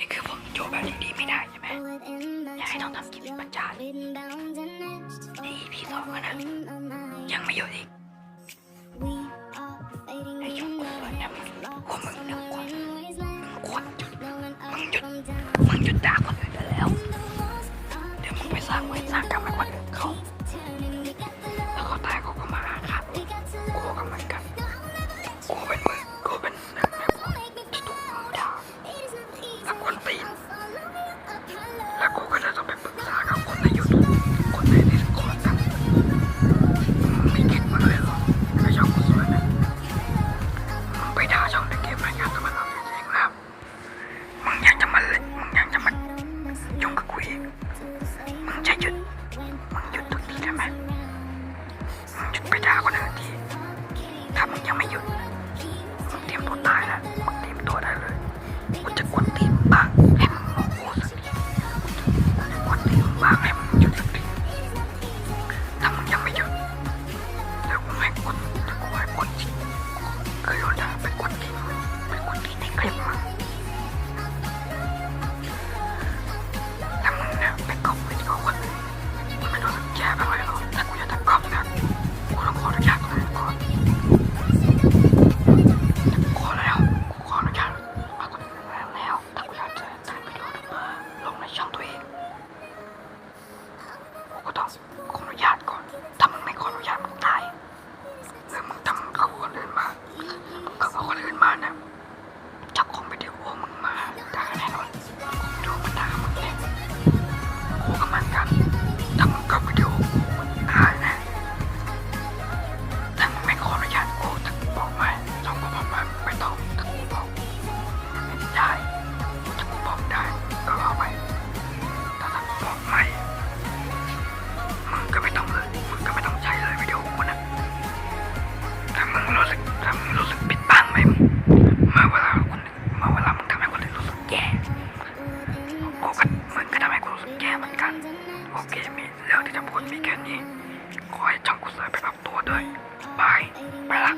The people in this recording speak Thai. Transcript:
นี่คือผมโจแบบนี้ดีไม่ได้ใช่ไหมอยากให้ต้องทำคลิปประจานใน EP สองอะนะยังไม่หยุดอีกไอ้ช่องกูสวยเนี่ยมึงพวกมึงหนึ่งคนมึงควรหยุดมึงหยุดมึงหยุดด่าคนอื่นได้แล้ว เดี๋ยวมึงไปสร้างเวรสร้างกรรมให้คนอื่นเขา ไม่คิดมาเลยเหรอไอ้ช่องกูสวยนะมึงไปด่าช่องในเกมรายงานสมันเราจริงๆแล้วมึงยังจะมาเล่นมึงยังจะมายุ่งกับกูอีกมึงจะหยุดมึงหยุดทุกทีได้ไหมมึงหยุดไปด่าคนอื่นทีถ้ามึงยังไม่หยุดมึงเตรียมตัวตายแล้วมึงเตรียมตัวได้เลย คลิปมึงถ้ามึงเนี่ยไปก๊อปวิดีโอคนอื่นมันไม่รู้สึกแย่ไปเลยหรอถ้ากูอยากจะกลับนะกูต้องขออนุญาตคนอื่นก่อนขอแล้วกูขออนุญาตมาคนอื่นแล้วแล้วถ้ากูอยากจะถ่ายวิดีโอลงในช่องตัวเองกูก็ต้องขออนุญาตก่อน โอเคมีเรื่องที่จะพูดมีแค่นี้ ขอให้ช่องกูเสือไปปรับตัวด้วยบาย ไปละ